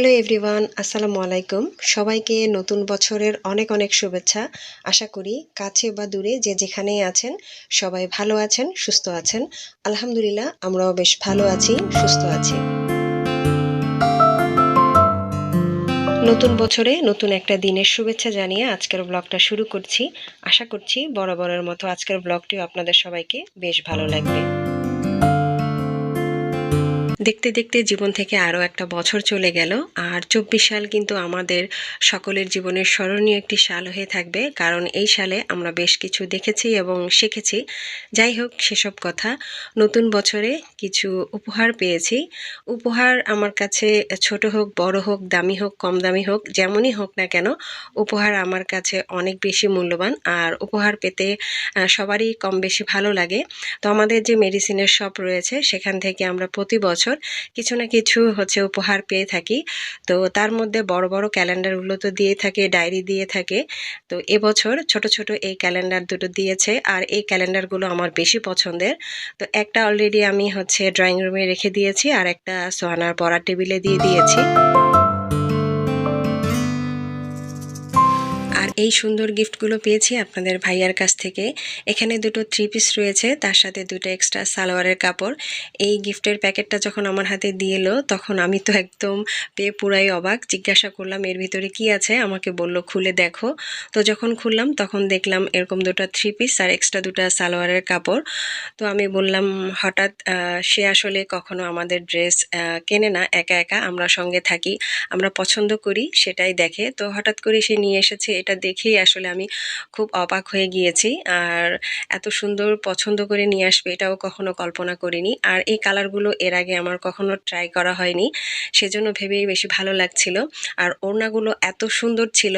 Hello everyone, আসসালামু আলাইকুম। সবাইকে নতুন বছরের অনেক অনেক শুভেচ্ছা। আশা করি কাছে বা দূরে যে যেখানেই আছেন, সবাই ভালো আছেন, সুস্থ আছেন। আলহামদুলিল্লাহ, আমরাও বেশ ভালো আছি, সুস্থ আছি। নতুন বছরে নতুন একটা দিনের শুভেচ্ছা জানিয়ে আজকের ব্লগটা শুরু করছি। আশা করছি বরাবরের মতো আজকের ব্লগটিও আপনাদের সবাইকে বেশ ভালো লাগবে। দেখতে দেখতে জীবন থেকে আরও একটা বছর চলে গেল। আর চব্বিশ সাল কিন্তু আমাদের সকলের জীবনের স্মরণীয় একটি সাল হয়ে থাকবে। কারণ এই সালে আমরা বেশ কিছু দেখেছি এবং শিখেছি। যাই হোক, সেসব কথা। নতুন বছরে কিছু উপহার পেয়েছি। উপহার আমার কাছে ছোট হোক, বড় হোক, দামি হোক, কম দামি হোক, যেমনই হোক না কেন, উপহার আমার কাছে অনেক বেশি মূল্যবান। আর উপহার পেতে সবারই কম বেশি ভালো লাগে। তো আমাদের যে মেডিসিনের শপ রয়েছে, সেখান থেকে আমরা প্রতি বছর কিছু না কিছু হচ্ছে উপহার পেয়ে থাকি। তো তার মধ্যে বড় বড় ক্যালেন্ডারগুলো তো দিয়ে থাকে ডায়েরি দিয়ে থাকে। তো এবছর ছোট ছোট এই ক্যালেন্ডার দুটো দিয়েছে আর এই ক্যালেন্ডারগুলো আমার বেশি পছন্দের। তো একটা অলরেডি আমি হচ্ছে ড্রয়িং রুমে রেখে দিয়েছি আর একটা সোহানার পড়ার টেবিলে দিয়ে দিয়েছি। এই সুন্দর গিফটগুলো পেয়েছি আপনাদের ভাইয়ার কাছ থেকে। এখানে দুটো থ্রি পিস রয়েছে, তার সাথে দুটো এক্সট্রা সালোয়ারের কাপড়। এই গিফটের প্যাকেটটা যখন আমার হাতে দিয়ে এলো, তখন আমি তো একদম পেয়ে পুরাই অবাক। জিজ্ঞাসা করলাম, এর ভিতরে কি আছে? আমাকে বলল, খুলে দেখো। তো যখন খুললাম, তখন দেখলাম এরকম দুটো থ্রি পিস আর এক্সট্রা দুটো সালোয়ারের কাপড়। তো আমি বললাম, হঠাৎ সে আসলে কখনো আমাদের ড্রেস কেনে না, একা একা আমরা সঙ্গে থাকি, আমরা পছন্দ করি, সেটাই দেখে। তো হঠাৎ করে সে নিয়ে এসেছে, এটা দেখেই আসলে আমি খুব অবাক হয়ে গিয়েছি। আর এত সুন্দর পছন্দ করে নিয়ে আসবে এটাও কখনো কল্পনা করিনি। আর এই কালারগুলো এর আগে আমার কখনো ট্রাই করা হয়নি। সেজন্য ভেবেই বেশি ভালো লাগছিল। আর ওড়নাগুলো এত সুন্দর ছিল।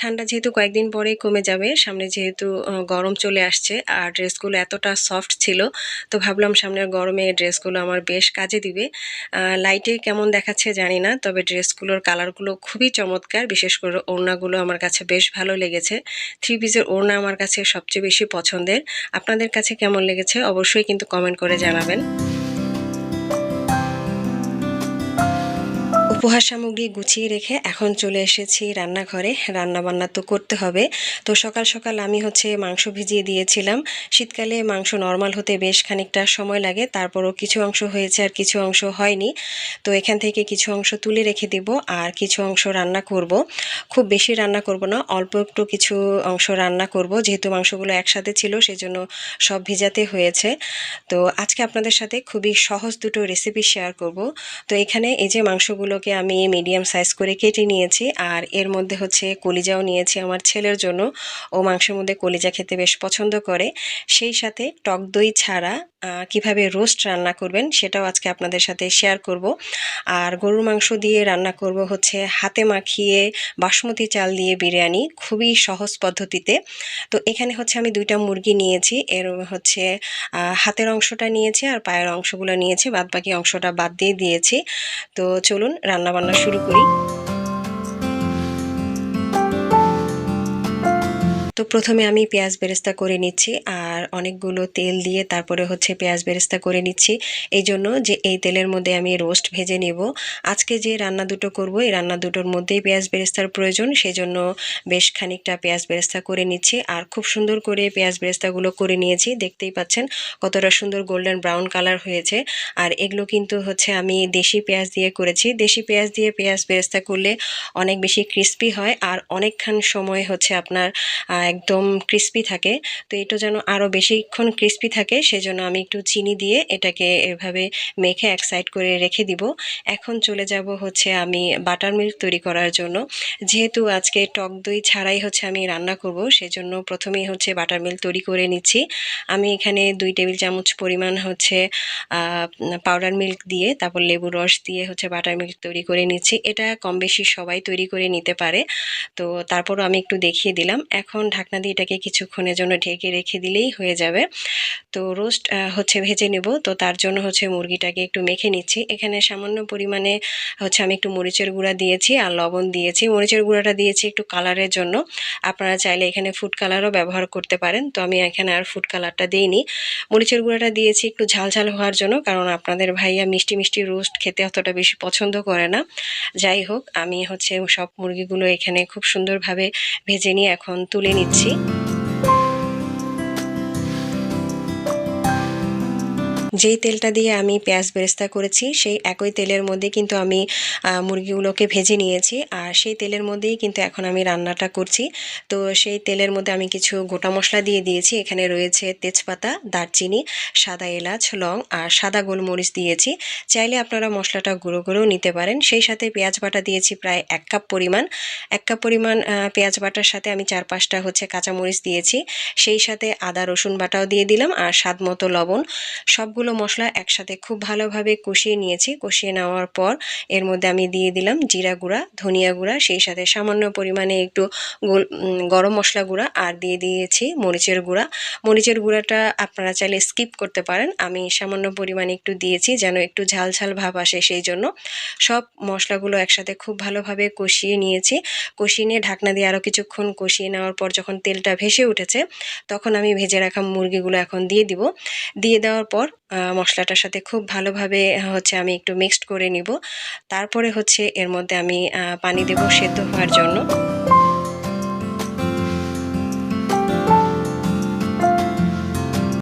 ঠান্ডা যেহেতু কয়েকদিন পরেই কমে যাবে, সামনে যেহেতু গরম চলে আসছে আর ড্রেসগুলো এতটা সফট ছিল, তো ভাবলাম সামনের গরমে ড্রেসগুলো আমার বেশ কাজে দিবে। লাইটে কেমন দেখাচ্ছে জানি না, তবে ড্রেসগুলোর কালারগুলো খুবই চমৎকার। বিশেষ করে ওড়নাগুলো আমার কাছে বেশ ভালো ভালো লেগেছে। থ্রি পিসের ওড়না আমার কাছে সবচেয়ে বেশি পছন্দের। আপনাদের কাছে কেমন লেগেছে? অবশ্যই কিন্তু কমেন্ট করে জানাবেন। উপহার সামগ্রী গুছিয়ে রেখে এখন চলে এসেছি রান্নাঘরে। রান্না বান্না তো করতে হবে। তো সকাল সকাল আমি হচ্ছে মাংস ভিজিয়ে দিয়েছিলাম। শীতকালে মাংস নর্মাল হতে বেশ খানিকটা সময় লাগে। তারপরও কিছু অংশ হয়েছে আর কিছু অংশ হয়নি। তো এখান থেকে কিছু অংশ তুলে রেখে দেব আর কিছু অংশ রান্না করব। খুব বেশি রান্না করব না, অল্প একটু কিছু অংশ রান্না করব। যেহেতু মাংসগুলো একসাথে ছিল, সেজন্য সব ভিজাতে হয়েছে। তো আজকে আপনাদের সাথে খুবই সহজ দুটো রেসিপি শেয়ার করব। তো এখানে এই যে মাংসগুলোকে আমি মিডিয়াম সাইজ করে কেটে নিয়েছি। আর এর মধ্যে হচ্ছে কলিজাও নিয়েছি আমার ছেলের জন্য। ও মাংসের মধ্যে কলিজা খেতে বেশ পছন্দ করে। সেই সাথে টক দই ছাড়া কীভাবে রোস্ট রান্না করবেন সেটাও আজকে আপনাদের সাথে শেয়ার করব। আর গরুর মাংস দিয়ে রান্না করব হচ্ছে হাতে মাখিয়ে বাসমতি চাল দিয়ে বিরিয়ানি। খুবই সহজ পদ্ধতিতে। তো এখানে হচ্ছে আমি দুইটা মুরগি নিয়েছি। এর হচ্ছে হাতের অংশটা নিয়েছি আর পায়ের অংশগুলো নিয়েছি। বাদ বাকি অংশটা বাদ দিয়ে দিয়েছি। তো চলুন রান্নাবান্না শুরু করি। তো প্রথমে আমি পেঁয়াজ বেরেস্তা করে নিচ্ছি আর অনেকগুলো তেল দিয়ে তারপরে হচ্ছে পেঁয়াজ বেরেস্তা করে নিচ্ছি। এই জন্য যে এই তেলের মধ্যে আমি রোস্ট ভেজে নেব। আজকে যে রান্না দুটো করব, এই রান্না দুটোর মধ্যেই পেঁয়াজ বেরেস্তার প্রয়োজন। সেই জন্য বেশ খানিকটা পেঁয়াজ বেরেস্তা করে নিচ্ছি আর খুব সুন্দর করে পেঁয়াজ বেরেস্তাগুলো করে নিয়েছি। দেখতেই পাচ্ছেন কতটা সুন্দর গোল্ডেন ব্রাউন কালার হয়েছে। আর এগুলো কিন্তু হচ্ছে আমি দেশি পেঁয়াজ দিয়ে করেছি। দেশি পেঁয়াজ দিয়ে পেঁয়াজ বেরেস্তা করলে অনেক বেশি ক্রিস্পি হয় আর অনেকক্ষণ সময় হচ্ছে আপনার একদম ক্রিস্পি থাকে। তো এটা যেন আরও বেশিক্ষণ ক্রিস্পি থাকে, সেজন্য আমি একটু চিনি দিয়ে এটাকে এভাবে মেখে এক সাইড করে রেখে দিব। এখন চলে যাব হচ্ছে আমি বাটার মিল্ক তৈরি করার জন্য। যেহেতু আজকে টক দই ছাড়াই হচ্ছে আমি রান্না করব, সেজন্য প্রথমেই হচ্ছে বাটার মিল্ক তৈরি করে নিচ্ছি। আমি এখানে দুই টেবিল চামচ পরিমাণ হচ্ছে পাউডার মিল্ক দিয়ে তারপর লেবু রস দিয়ে হচ্ছে বাটার মিল্ক তৈরি করে নিচ্ছি। এটা কম বেশি সবাই তৈরি করে নিতে পারে। তো তারপরও আমি একটু দেখিয়ে দিলাম। এখন ঢাকনা দিয়ে এটাকে কিছুক্ষণের জন্য ঢেকে রেখে দিলেই হয়ে যাবে। তো রোস্ট হচ্ছে ভেজে নেব। তো তার জন্য হচ্ছে মুরগিটাকে একটু মেখে নিচ্ছি। এখানে সামান্য পরিমাণে হচ্ছে আমি একটু মরিচের গুঁড়া দিয়েছি আর লবণ দিয়েছি। মরিচের গুঁড়াটা দিয়েছি একটু কালারের জন্য। আপনারা চাইলে এখানে ফুড কালারও ব্যবহার করতে পারেন। তো আমি এখানে আর ফুড কালারটা দিইনি। মরিচের গুঁড়াটা দিয়েছি একটু ঝাল ঝাল হওয়ার জন্য। কারণ আপনাদের ভাইয়া মিষ্টি মিষ্টি রোস্ট খেতে অতটা বেশি পছন্দ করে না। যাই হোক, আমি হচ্ছে সব মুরগিগুলো এখানে খুব সুন্দরভাবে ভেজে নিয়ে এখন তুলে নিচ্ছি। যেই তেলটা দিয়ে আমি পেঁয়াজ বেরেস্তা করেছি, সেই একই তেলের মধ্যে কিন্তু আমি মুরগিগুলোকে ভেজে নিয়েছি। আর সেই তেলের মধ্যেই কিন্তু এখন আমি রান্নাটা করছি। তো সেই তেলের মধ্যে আমি কিছু গোটা মশলা দিয়ে দিয়েছি। এখানে রয়েছে তেজপাতা, দারচিনি, সাদা এলাচ, লং আর সাদা গোলমরিচ দিয়েছি। চাইলে আপনারা মশলাটা গুঁড়ো করেও নিতে পারেন। সেই সাথে পেঁয়াজ বাটা দিয়েছি প্রায় এক কাপ পরিমাণ। এক কাপ পরিমাণ পেঁয়াজ বাটার সাথে আমি চার পাঁচটা হচ্ছে কাঁচামরিচ দিয়েছি। সেই সাথে আদা রসুন বাটাও দিয়ে দিলাম আর স্বাদ মতো লবণ। সবগুলো সবগুলো মশলা একসাথে খুব ভালোভাবে কষিয়ে নিয়েছি। কষিয়ে নেওয়ার পর এর মধ্যে আমি দিয়ে দিলাম জিরা গুঁড়া, ধনিয়া গুঁড়া, সেই সাথে সামান্য পরিমাণে একটু গরম মশলা গুঁড়া আর দিয়ে দিয়েছি মরিচের গুঁড়া। মরিচের গুঁড়াটা আপনারা চাইলে স্কিপ করতে পারেন। আমি সামান্য পরিমাণে একটু দিয়েছি যেন একটু ঝাল ঝাল ভাব আসে সেই জন্য। সব মশলাগুলো একসাথে খুব ভালোভাবে কষিয়ে নিয়েছি। কষিয়ে নিয়ে ঢাকনা দিয়ে আরও কিছুক্ষণ কষিয়ে নেওয়ার পর যখন তেলটা ভেসে উঠেছে, তখন আমি ভেজে রাখা মুরগিগুলো এখন দিয়ে দিব। দিয়ে দেওয়ার পর মশলাটার সাথে খুব ভালোভাবে হচ্ছে আমি একটু মিক্সড করে নিব। তারপরে হচ্ছে এর মধ্যে আমি পানি দেব সেদ্ধ হওয়ার জন্য।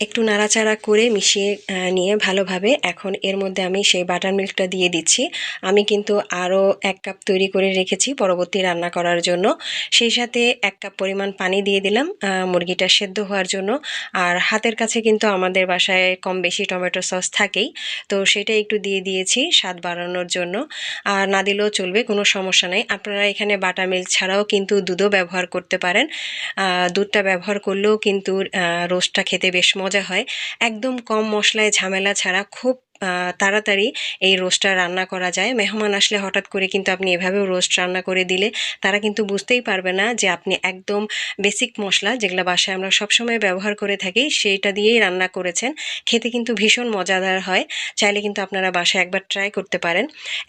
একটু নাড়াচাড়া করে মিশিয়ে নিয়ে ভালোভাবে এখন এর মধ্যে আমি সেই বাটার মিল্কটা দিয়ে দিচ্ছি। আমি কিন্তু আরও এক কাপ তৈরি করে রেখেছি পরবর্তী রান্না করার জন্য। সেই সাথে এক কাপ পরিমাণ পানি দিয়ে দিলাম মুরগিটা সেদ্ধ হওয়ার জন্য। আর হাতের কাছে কিন্তু আমাদের বাসায় কম বেশি টমেটো সস থাকেই, তো সেটা একটু দিয়ে দিয়েছি স্বাদ বাড়ানোর জন্য। আর না দিলেও চলবে, কোনো সমস্যা নেই। আপনারা এখানে বাটার মিল্ক ছাড়াও কিন্তু দুধও ব্যবহার করতে পারেন। দুধটা ব্যবহার করলেও কিন্তু রোস্টটা খেতে বেশ মজা হয়। একদম কম মশলায় ঝামেলা ছাড়া খুব তাড়াতাড়ি এই রোস্টটা রান্না করা যায়। মেহমান আসলে হঠাৎ করে কিন্তু আপনি এভাবেও রোস্ট রান্না করে দিলে তারা কিন্তু বুঝতেই পারবে না যে আপনি একদম বেসিক মশলা যেগুলো বাসায় আমরা সবসময় ব্যবহার করে থাকি সেইটা দিয়েই রান্না করেছেন। খেতে কিন্তু ভীষণ মজাদার হয়। চাইলে কিন্তু আপনারা বাসায় একবার ট্রাই করতে পারেন।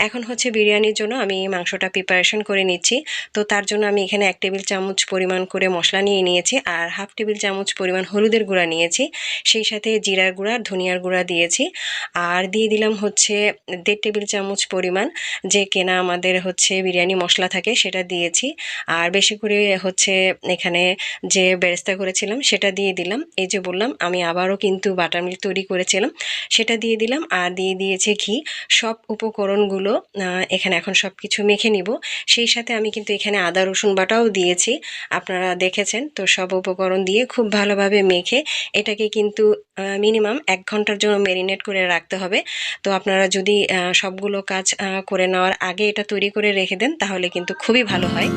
এখন হচ্ছে বিরিয়ানির জন্য আমি মাংসটা প্রিপারেশন করে নিচ্ছি। তো তার জন্য আমি এখানে এক টেবিল চামচ পরিমাণ করে মশলা নিয়ে নিয়েছি আর হাফ টেবিল চামচ পরিমাণ হলুদের গুঁড়া নিয়েছি। সেই সাথে জিরার গুঁড়া, ধনিয়ার গুঁড়া দিয়েছি। আর আর দিয়ে দিলাম হচ্ছে দেড় টেবিল চামচ পরিমাণ যে কেনা আমাদের হচ্ছে বিরিয়ানি মশলা থাকে সেটা দিয়েছি। আর বেশি করে হচ্ছে এখানে যে বেরেস্তা করেছিলাম সেটা দিয়ে দিলাম। এই যে বললাম, আমি আবারও কিন্তু বাটার মিল্ক তৈরি করেছিলাম। সেটা দিয়ে দিলাম আর দিয়ে দিয়েছে ঘি। সব উপকরণগুলো এখানে এখন সব কিছু মেখে নিব। সেই সাথে আমি কিন্তু এখানে আদা, রসুন বাটাও দিয়েছি। আপনারা দেখেছেন, তো সব উপকরণ দিয়ে খুব ভালোভাবে মেখে এটাকে কিন্তু মিনিমাম এক ঘণ্টার জন্য ম্যারিনেট করে রাখতে হবে। তো আপনারা যদি সবগুলো কাজ করে নেওয়ার আগে এটা তৈরি করে রেখে দেন, তাহলে কিন্তু খুবই ভালো হয়।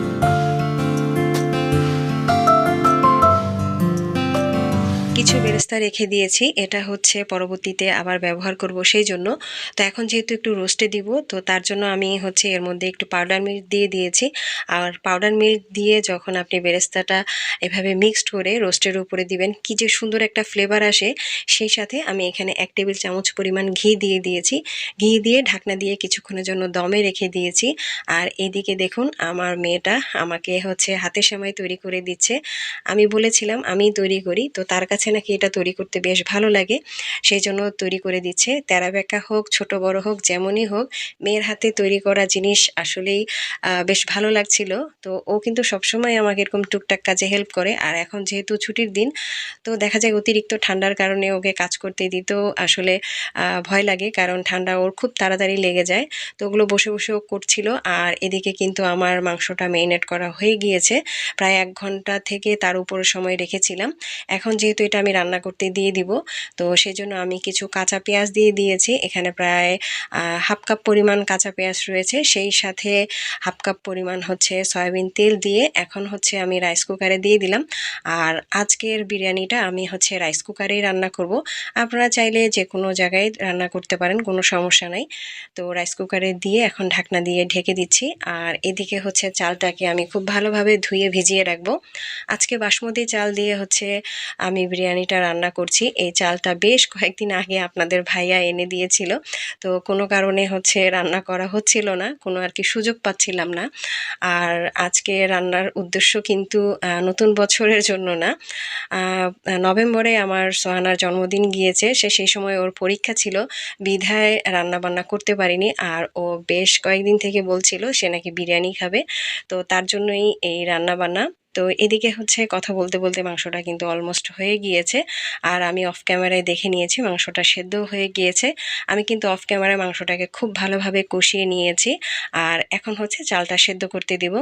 কিছু বেরেস্তা রেখে দিয়েছি। এটা হচ্ছে পরবর্তীতে আবার ব্যবহার করব সেই জন্য তো এখন যেহেতু একটু রোস্টে দিব, তো তার জন্য আমি হচ্ছে এর মধ্যে একটু পাউডার মিল্ক দিয়ে দিয়েছি। আর পাউডার মিল্ক দিয়ে যখন আপনি বেরেস্তাটা এভাবে মিক্সড করে রোস্টের উপরে দিবেন, কি যে সুন্দর একটা ফ্লেভার আসে। সেই সাথে আমি এখানে এক টেবিল চামচ পরিমাণ ঘি দিয়ে দিয়েছি। ঘি দিয়ে ঢাকনা দিয়ে কিছুক্ষণের জন্য দমে রেখে দিয়েছি। আর এদিকে দেখুন, আমার মেয়েটা আমাকে হচ্ছে হাতের সময় তৈরি করে দিচ্ছে। আমি বলেছিলাম আমি তৈরি করি। তো তার কাছে নাকি এটা তৈরি করতে বেশ ভালো লাগে। সেই জন্য তৈরি করে দিচ্ছে। তেরা বেঁকা হোক, ছোট বড় হোক, যেমনই হোক, মেয়ের হাতে তৈরি করা জিনিস আসলেই বেশ ভালো লাগছিল। তো ও কিন্তু সবসময় আমাকে এরকম টুকটাক কাজে হেল্প করে। আর এখন যেহেতু ছুটির দিন, তো দেখা যায় অতিরিক্ত ঠান্ডার কারণে ওকে কাজ করতে দিতেও আসলে ভয় লাগে। কারণ ঠান্ডা ওর খুব তাড়াতাড়ি লেগে যায়। তো ওগুলো বসে বসে ও করছিল। আর এদিকে কিন্তু আমার মাংসটা মেরিনেট করা হয়ে গিয়েছে। প্রায় এক ঘণ্টা থেকে তার উপর সময় রেখেছিলাম। এখন যেহেতু এটা আমি রান্না করতে দিয়ে দিব। তো সেই জন্য আমি কিছু কাঁচা পেঁয়াজ দিয়ে দিয়েছি। এখানে প্রায় হাফ কাপ পরিমাণ কাঁচা পেঁয়াজ রয়েছে। সেই সাথে হাফ কাপ পরিমাণ হচ্ছে সয়াবিন তেল দিয়ে এখন হচ্ছে আমি রাইস কুকারে দিয়ে দিলাম। আর আজকের বিরিয়ানিটা আমি হচ্ছে রাইস কুকারেই রান্না করব। আপনারা চাইলে যে কোনো জায়গায় রান্না করতে পারেন, কোনো সমস্যা নাই। তো রাইস কুকারে দিয়ে এখন ঢাকনা দিয়ে ঢেকে দিচ্ছি। আর এদিকে হচ্ছে চালটাকে আমি খুব ভালোভাবে ধুয়ে ভিজিয়ে রাখব। আজকে বাসমতি চাল দিয়ে হচ্ছে আমি বিরিয়ানিটা রান্না করছি। এই চালটা বেশ কয়েকদিন আগে আপনাদের ভাইয়া এনে দিয়েছিল। তো কোনো কারণে হচ্ছে রান্না করা হচ্ছিল না, কোনো আর কি সুযোগ পাচ্ছিলাম না। আর আজকে রান্নার উদ্দেশ্য কিন্তু নতুন বছরের জন্য না। নভেম্বরে আমার সোহানার জন্মদিন গিয়েছে, সে সেই সময় ওর পরীক্ষা ছিল। বিধায় রান্না বান্না করতে পারিনি আর ও বেশ কয়েকদিন থেকে বলছিল সে নাকি বিরিয়ানি খাবে। তো তার জন্যই এই রান্না বান্না তো এদিকে হচ্ছে কথা বলতে বলতে মাংসটা কিন্তু অলমোস্ট হয়ে গিয়েছে। আর আমি অফ ক্যামেরায় দেখে নিয়েছি মাংসটা সেদ্ধ হয়ে গিয়েছে। আমি কিন্তু অফ ক্যামেরায় মাংসটাকে খুব ভালোভাবে কষিয়ে নিয়েছি। আর এখন হচ্ছে চালটা সেদ্ধ করতে দিব।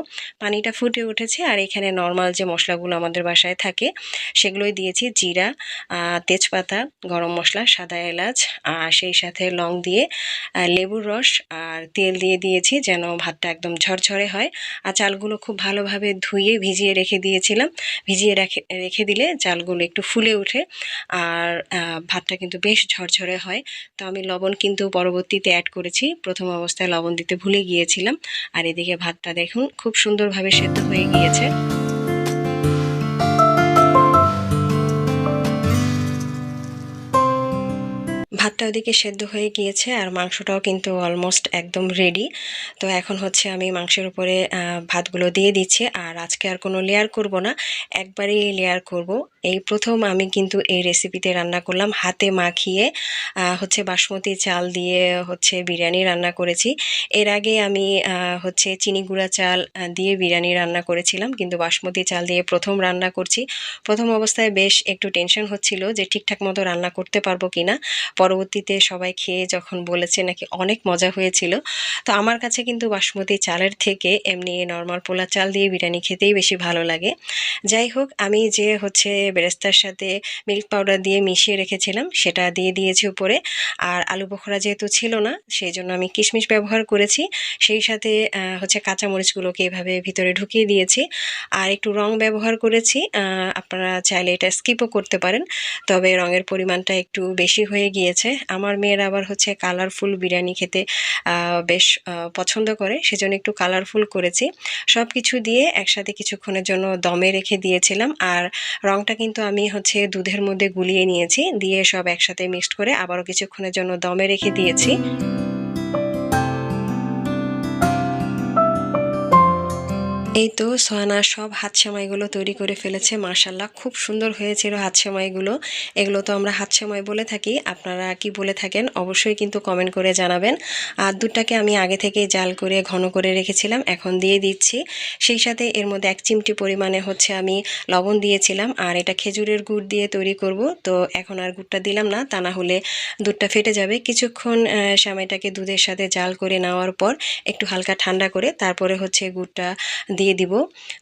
পানিটা ফুটে উঠেছে আর এখানে নর্মাল যে মশলাগুলো আমাদের বাসায় থাকে, সেগুলোই দিয়েছি জিরা তেজপাতা, গরম মশলা, সাদা এলাচ আর সেই সাথে লং দিয়ে লেবুর রস আর তেল দিয়ে দিয়েছি যেন ভাতটা একদম ঝরঝরে হয়। আর চালগুলো খুব ভালোভাবে ধুয়ে ভিজিয়ে রেখে দিয়েছিলাম। ভিজিয়ে রেখে রেখে দিলে চালগুলো একটু ফুলে ওঠে আর ভাতটা কিন্তু বেশ ঝরঝরে হয়। তো আমি লবণ কিন্তু পরবর্তীতে অ্যাড করেছি। প্রথম অবস্থায় লবণ দিতে ভুলে গিয়েছিলাম। আর এদিকে ভাতটা দেখুন, খুব সুন্দরভাবে সেদ্ধ হয়ে গিয়েছে। ভাতটা ওদিকে সেদ্ধ হয়ে গিয়েছে আর মাংসটাও কিন্তু অলমোস্ট একদম রেডি তো এখন হচ্ছে আমি মাংসের উপরে ভাতগুলো দিয়ে দিচ্ছি। আর আজকে আর কোনো লেয়ার করব না, একবারেই লেয়ার করব। এই প্রথম আমি কিন্তু এই রেসিপিতে রান্না করলাম। হাতে মাখিয়ে হচ্ছে বাসমতি চাল দিয়ে, হচ্ছে বিরিয়ানি রান্না করেছি। এর আগে আমি হচ্ছে চিনি গুঁড়া চাল দিয়ে বিরিয়ানি রান্না করেছিলাম। কিন্তু বাসমতি চাল দিয়ে প্রথম রান্না করছি। প্রথম অবস্থায় বেশ একটু টেনশন হচ্ছিল যে ঠিকঠাক মতো রান্না করতে পারব কি না পরবর্তীতে সবাই খেয়ে যখন বলেছে নাকি অনেক মজা হয়েছিল। তো আমার কাছে কিন্তু বাসমতি চালের থেকে এমনি নর্মাল পোলা চাল দিয়ে বিরিয়ানি খেতেই বেশি ভালো লাগে। যাই হোক, আমি যে হচ্ছে বেরেস্তার সাথে মিল্ক পাউডার দিয়ে মিশিয়ে রেখেছিলাম, সেটা দিয়ে দিয়েছি উপরে। আর আলু বখরা যেহেতু ছিল না সেই জন্য আমি কিশমিশ ব্যবহার করেছি। সেই সাথে হচ্ছে কাঁচামরিচগুলোকে এভাবে ভিতরে ঢুকিয়ে দিয়েছি। আর একটু রং ব্যবহার করেছি আপনারা চাইলে এটা স্কিপও করতে পারেন। তবে রঙের পরিমাণটা একটু বেশি হয়ে গিয়েছে। আমার মেয়ের আবার হচ্ছে কালারফুল বিরিয়ানি খেতে বেশ পছন্দ করে, সেজন্য একটু কালারফুল করেছি। সব কিছু দিয়ে একসাথে কিছুক্ষণের জন্য দমে রেখে দিয়েছিলাম। আর রংটা কিন্তু আমি হচ্ছে দুধের মধ্যে গুলিয়ে নিয়েছি, দিয়ে সব একসাথে মিক্সড করে আবারও কিছুক্ষণের জন্য দমে রেখে দিয়েছি। এই তো সোহানা, সব হাত সেমাইগুলো তৈরি করে ফেলেছে মার্শাল্লাহ খুব সুন্দর হয়েছিল হাত সেমাইগুলো। এগুলো তো আমরা হাত সেমাই বলে থাকি। আপনারা কি বলে থাকেন, অবশ্যই কিন্তু কমেন্ট করে জানাবেন। আর দুধটাকে আমি আগে থেকেই জাল করে, ঘন করে রেখেছিলাম, এখন দিয়ে দিচ্ছি। সেই সাথে এর মধ্যে এক চিমটি পরিমাণে হচ্ছে আমি লবণ দিয়েছিলাম, আর এটা খেজুরের গুড় দিয়ে তৈরি করব। তো এখন আর গুড়টা দিলাম না, তা না হলে দুধটা ফেটে যাবে। কিছুক্ষণ সেমাইটাকে দুধের সাথে জাল করে নেওয়ার পর একটু হালকা ঠান্ডা করে, তারপরে হচ্ছে গুড়টা দিয়ে দিব।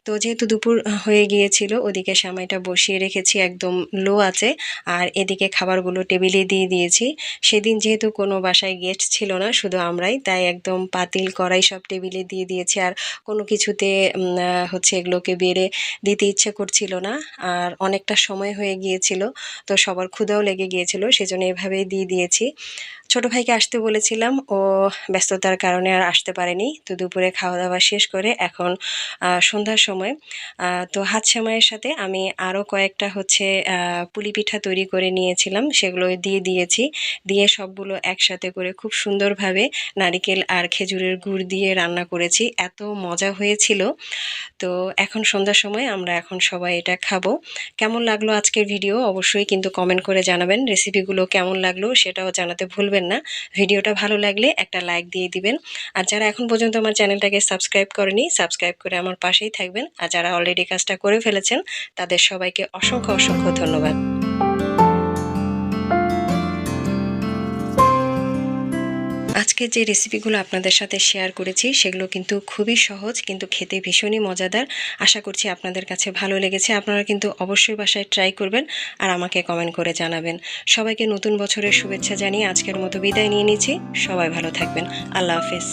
তো যেহেতু দুপুর হয়ে গিয়েছিল, ওদিকে সামাইটা বসিয়ে রেখেছি, একদম লো আছে। আর এদিকে খাবারগুলো টেবিলে দিয়ে দিয়েছি। সেদিন যেহেতু কোনো বাসায় গেস্ট ছিল না, শুধু আমরাই, তাই একদম পাতিল কড়াই সব টেবিলে দিয়ে দিয়েছি। আর কোনো কিছুতে হচ্ছে এগুলোকে বেড়ে দিতে ইচ্ছে করছিল না। আর অনেকটা সময় হয়ে গিয়েছিল, তো সবার ক্ষুদাও লেগে গিয়েছিল, সেজন্য এভাবেই দিয়ে দিয়েছি। ছোট ভাইকে আসতে বলেছিলাম, ও ব্যস্ততার কারণে আর আসতে পারেনি। তো দুপুরে খাওয়া দাওয়া শেষ করে এখন সন্ধ্যার সময়। তো হাত সেমাইয়ের সাথে আমি আরও কয়েকটা হচ্ছে পুলি পিঠা তৈরি করে নিয়েছিলাম। সেগুলো দিয়ে দিয়েছি। দিয়ে সবগুলো একসাথে করে খুব সুন্দরভাবে নারিকেল আর খেজুরের গুড় দিয়ে রান্না করেছি। এত মজা হয়েছিল। তো এখন সন্ধ্যার সময় আমরা এখন সবাই এটা খাব। কেমন লাগল আজকের ভিডিও? অবশ্যই কিন্তু কমেন্ট করে জানাবেন। রেসিপিগুলো কেমন লাগল সেটাও জানাতে ভুলবেন না। ভিডিওটা ভালো লাগলে একটা লাইক দিয়ে দিবেন। আর যারা এখন পর্যন্ত আমার চ্যানেলটাকে সাবস্ক্রাইব করেনি, সাবস্ক্রাইব করে আমার পাশেই থাকবেন। আর যারা অলরেডি কাজটা করে ফেলেছেন, তাদের সবাইকে অসংখ্য অসংখ্য ধন্যবাদ। আজকে যে রেসিপিগুলো আপনাদের সাথে শেয়ার করেছি, সেগুলো কিন্তু খুবই সহজ, কিন্তু খেতে ভীষণই মজাদার। আশা করছি আপনাদের কাছে ভালো লেগেছে। আপনারা কিন্তু অবশ্যই বাসায় ট্রাই করবেন আর আমাকে কমেন্ট করে জানাবেন। সবাইকে নতুন বছরের শুভেচ্ছা জানিয়ে আজকের মতো বিদায় নিয়ে নিচ্ছি। সবাই ভালো থাকবেন। আল্লাহ হাফেজ।